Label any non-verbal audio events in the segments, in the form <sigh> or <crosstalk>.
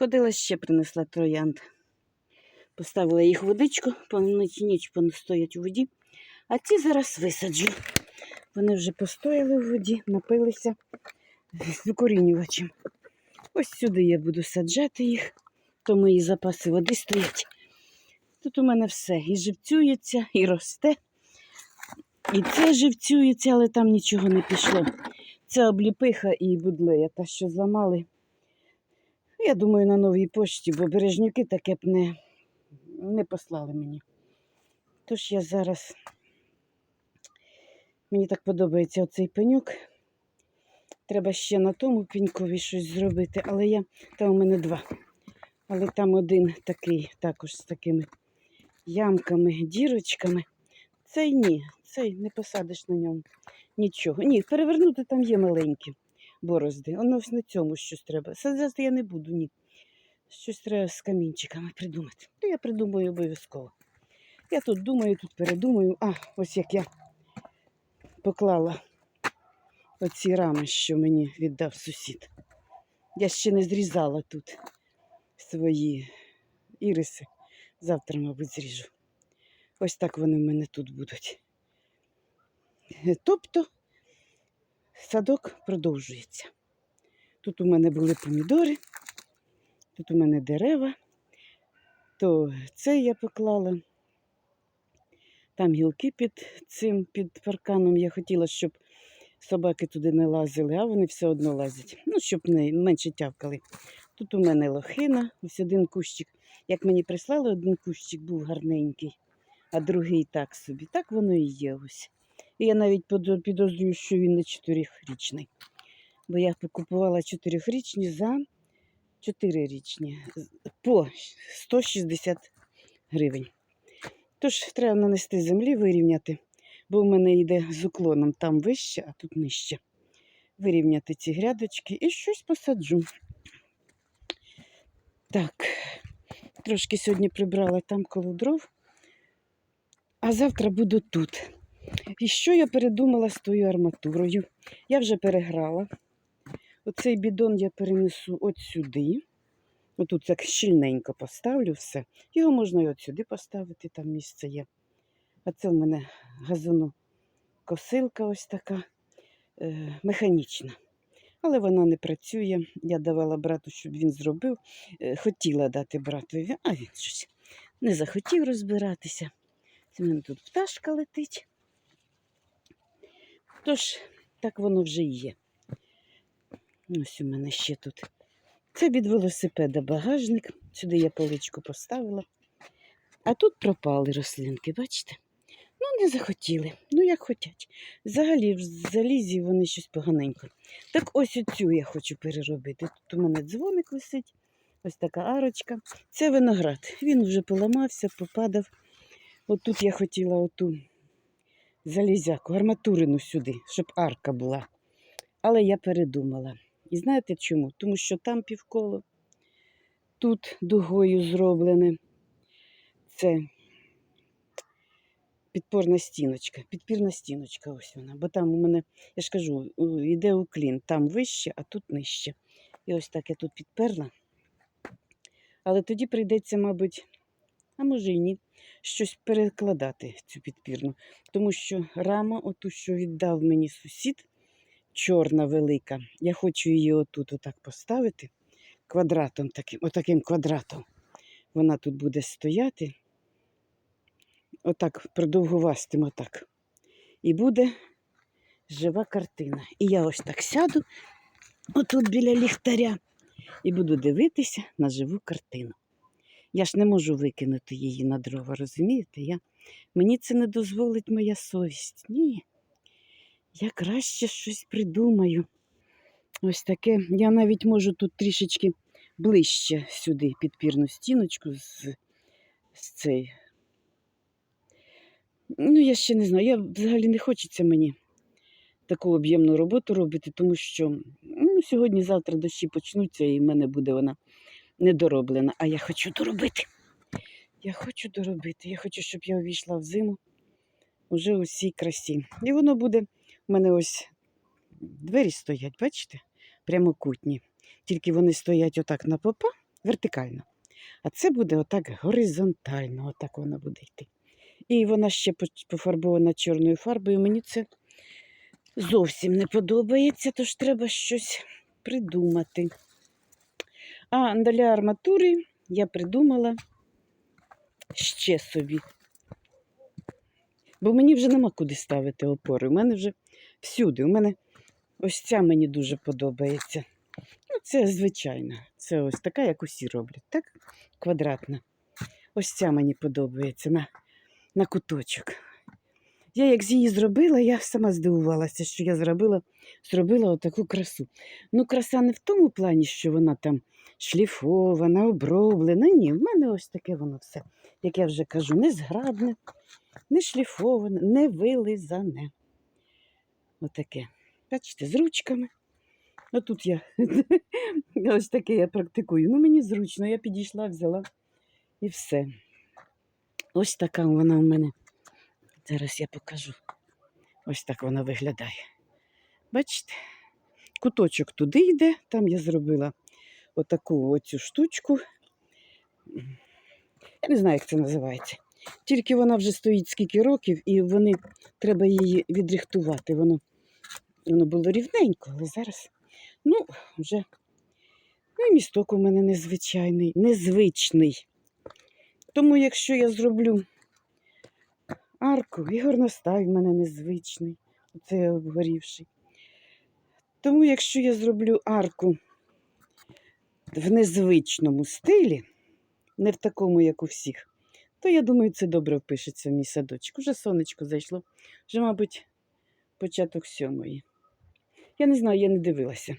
Ходила ще принесла троянд. Поставила їх водичку, ніч ніч постоять у воді. А ці зараз висаджу. Вони вже постояли в воді, напилися з укорінювачем. Ось сюди я буду саджати їх, то мої запаси води стоять. Тут у мене все і живцюється, і росте. І це живцюється, але там нічого не пішло. Це обліпиха і будлея, та що зламали. Я думаю, на новій пошті, бо бережнюки таке б не, не послали мені. Тож я зараз. Мені так подобається оцей пеньок. Треба ще на тому пенькові щось зробити, але я там у мене два. Але там один такий, також з такими ямками, дірочками. Цей ні, цей не посадиш на ньому. Нічого. Ні, перевернути там є маленькі борозди. Воно ось на цьому щось треба. Саджати я не буду, ні. Щось треба з камінчиками придумати. То я придумаю обов'язково. Я тут думаю, тут передумаю. А, ось як я поклала оці рами, що мені віддав сусід. Я ще не зрізала тут свої іриси. Завтра, мабуть, зріжу. Ось так вони в мене тут будуть. Е, Тобто садок продовжується. Тут у мене були помідори, тут у мене дерева, то це я поклала. Там гілки під цим, під парканом. Я хотіла, щоб собаки туди не лазили, а вони все одно лазять. Ну, щоб не менше тявкали. Тут у мене лохина, ось один кущик. Як мені прислали, один кущик був гарненький, а другий так собі. Так воно і є ось. І я навіть підозрюю, що він не чотирирічний. Бо я покупувала чотирирічні за чотирирічні по 160 гривень. Тож треба нанести землі, вирівняти, бо в мене йде з уклоном там вище, а тут нижче. Вирівняти ці грядочки і щось посаджу. Так, трошки сьогодні прибрала там коло дров, а завтра буду тут. І що я передумала з тою арматурою? Я вже переграла. Оцей бідон я перенесу от сюди. Отут так щільненько поставлю все. Його можна і от сюди поставити, там місце є. А це в мене газонокосилка ось така е, механічна. Але вона не працює. Я давала брату, щоб він зробив. Е, хотіла дати братові, а він щось не захотів розбиратися. Це в мене тут пташка летить. Тож, так воно вже і є. Ось у мене ще тут. Це від велосипеда багажник. Сюди я поличку поставила. А тут пропали рослинки, бачите? Ну, не захотіли. Ну, як хотять. Взагалі, в залізі вони щось поганенько. Так ось оцю я хочу переробити. Тут у мене дзвоник висить, ось така арочка. Це виноград. Він вже поламався, попадав. Отут я хотіла оту залізяку, арматурину сюди, щоб арка була. Але я передумала. І знаєте чому? Тому що там півколо, тут дугою зроблене. Це підпорна стіночка, підпірна стіночка, ось вона. Бо там у мене, я ж кажу, йде уклін, там вище, а тут нижче. І ось так я тут підперла. Але тоді прийдеться, мабуть, а може і ні, щось перекладати цю підпірну. Тому що рама, оту, що віддав мені сусід, чорна велика, я хочу її отут отак поставити квадратом таким, отаким квадратом. Вона тут буде стояти. Отак продовгувастим отак. І буде жива картина. І я ось так сяду отут біля ліхтаря і буду дивитися на живу картину. Я ж не можу викинути її на дрова, розумієте? Я... Мені це не дозволить моя совість. Ні. Я краще щось придумаю. Ось таке. Я навіть можу тут трішечки ближче сюди підпірну стіночку з, з цей. Ну, я ще не знаю. Я взагалі не хочеться мені таку об'ємну роботу робити, тому що ну, сьогодні-завтра дощі почнуться, і в мене буде вона недороблена. А я хочу доробити. Я хочу доробити. Я хочу, щоб я увійшла в зиму уже у всій красі. І воно буде. У мене ось двері стоять, бачите? Прямокутні. Тільки вони стоять отак на попа, вертикально. А це буде отак горизонтально, отак вона буде йти. І вона ще пофарбована чорною фарбою. Мені це зовсім не подобається, тож треба щось придумати. А для арматури я придумала ще собі. Бо мені вже нема куди ставити опори. У мене вже всюди. У мене ось ця мені дуже подобається. Ну, це звичайна. Це ось така, як усі роблять, так? Квадратна. Ось ця мені подобається на, на куточок. Я як її зробила, я сама здивувалася, що я зробила, зробила отаку красу. Ну, краса не в тому плані, що вона там шліфована, оброблена. Ні, в мене ось таке воно все, як я вже кажу, не зграбне, не шліфоване, не вилизане. Отаке. Бачите, з ручками. А тут я <laughs> ось таке я практикую. Ну, мені зручно, я підійшла, взяла і все. Ось така вона у мене. Зараз я покажу. Ось так вона виглядає. Бачите? Куточок туди йде, там я зробила отаку оцю штучку. Я не знаю, як це називається. Тільки вона вже стоїть скільки років, і вони треба її відрихтувати. Воно, воно було рівненько, але зараз, ну, вже ну, і місток у мене незвичайний, незвичний. Тому якщо я зроблю арку, і горностай в мене незвичний, оце обгорівший. Тому якщо я зроблю арку в незвичному стилі, не в такому, як у всіх, то я думаю, це добре впишеться в мій садочок. Уже сонечко зайшло, вже, мабуть, початок сьомої. Я не знаю, я не дивилася.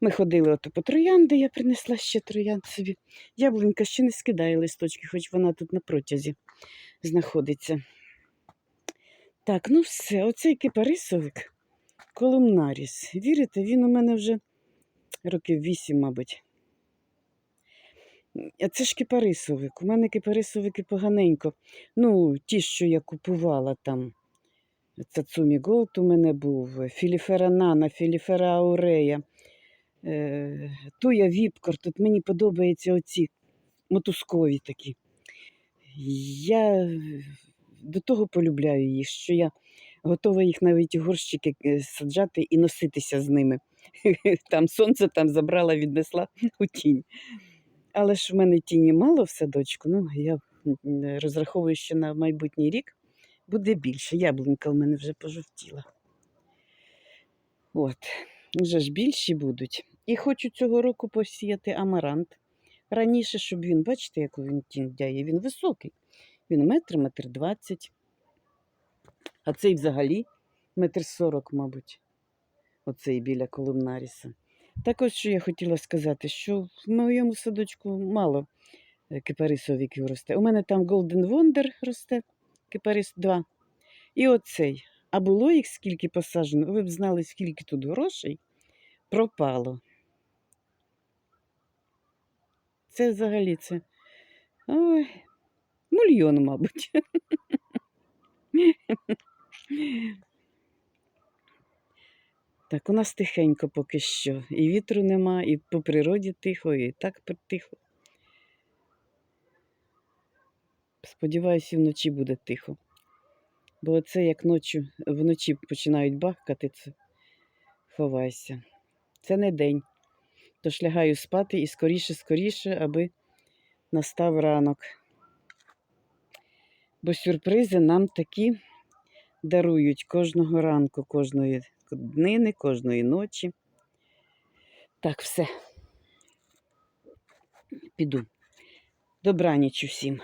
Ми ходили ото по троянди, я принесла ще троянд собі. Яблунька ще не скидає листочки, хоч вона тут на протязі знаходиться. Так, ну все, оцей кипарисовик, колумнаріс. Вірите, він у мене вже років вісім, мабуть. А це ж кипарисовик. У мене кипарисовики поганенько. Ну, ті, що я купувала там. Цацумі Голд у мене був, Філіфера Нана, Філіфера Аурея, е, Туя Віпкор. Тут мені подобаються оці мотузкові такі. Я до того полюбляю їх, що я готова їх навіть горщики е, саджати і носитися з ними. <laughs> Там сонце там забрала, віднесла у тінь. Але ж в мене тіні мало в садочку. Ну, я розраховую, що на майбутній рік буде більше. Яблунька в мене вже пожовтіла. От, вже ж більші будуть. І хочу цього року посіяти амарант. Раніше, щоб він, бачите, яку він тінь дяє, він високий. Він метр, метр двадцять. А цей взагалі метр сорок, мабуть. Оцей біля колумнаріса. Також що я хотіла сказати, що в моєму садочку мало е, кипарисовиків росте. У мене там Golden Wonder росте, кипарис 2. І оцей. А було їх скільки посаджено, ви б знали, скільки тут грошей пропало. Це взагалі це. Ой, мільйон, мабуть. Так, у нас тихенько поки що. І вітру нема, і по природі тихо, і так тихо. Сподіваюся, вночі буде тихо. Бо це як ночі, вночі починають бахкати, це ховайся. Це не день. Тож лягаю спати і скоріше, скоріше, аби настав ранок. Бо сюрпризи нам такі дарують кожного ранку, кожної днини, кожної ночі. Так, все. Піду. Добраніч усім.